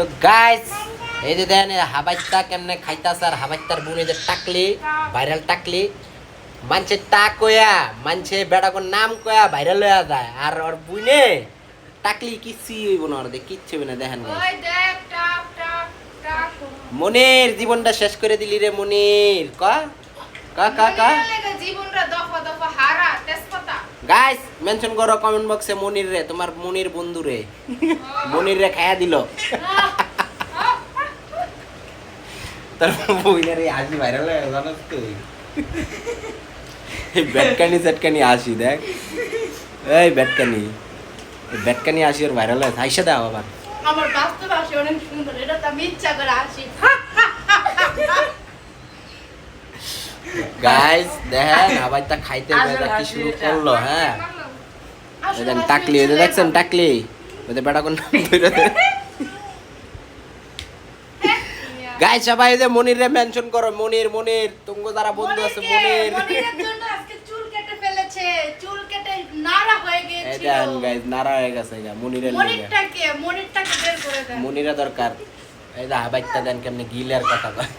তো গাইস এই যে এই হাবাইতা কেমনে খাইতাছে আর হাবাইতার বোন এই যে টাকলি ভাইরাল টাকলি মানছে টা কয়া মানছে বেড়াকোর নাম কয়া ভাইরাল হয়ে যায়। আর ওর বুনে টাকলি কিচ্ছু হইব না ওর কিচ্ছু হইব না দেখেন মনির জীবনটা শেষ করে দিলি রে মনির ক? ক ক ক? গাইস মেনশন করো কমেন্ট বক্সে মনির রে তোমার মনির বন্ধু রে। মনির রে খায়া দিল। তার বইনের এই ভাইরাল হয়ে গেছে তুই এই ব্যাটকানি আসি দেখ। এই ব্যাটকানি। ব্যাটকানি আসি ওর ভাইরাল দাও আবার। আমার বাস্তব আসে অনেক সুন্দর এটা তো আমি ইচ্ছা করে আসি গাইস দেখেন আবার তা খাইতে কি শুরু করল হ্যাঁ? টাকলি দেখছেন টাকলি। যে বেটা কোন গাইস সবাই যে মনির রে মেনশন করো। মনির মনির তুঙ্গ যারা বন্ধু আছে মনির। মনিরের জন্য আজকে চুল কেটে ফেলেছে। চুল কেটে নাড়া হয়ে এই গিয়েছিল। দেখেন গাইস নারা হয়ে গেছে গা মনিরের লেগে। মনিরটাকে মনিরটাকে বের করে দেন। মনিরা দরকার। এই যে হাবাইতা দেন কেমনে গিলের কথা কয়।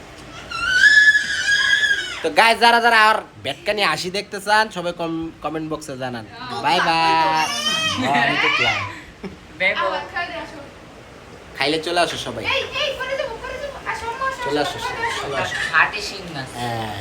তো গাইস যারা যারা আর বেটকানি হাসি দেখতে চান সবাই কমেন্ট বক্সে জানান। বাই বাই আমি খাইতে আসো। খাইলে চলে আসো সবাই এই এই করে দেবো করে দেবো আসো আম্মা, আসো, চলে আসো। চলে আসো হ্যাঁ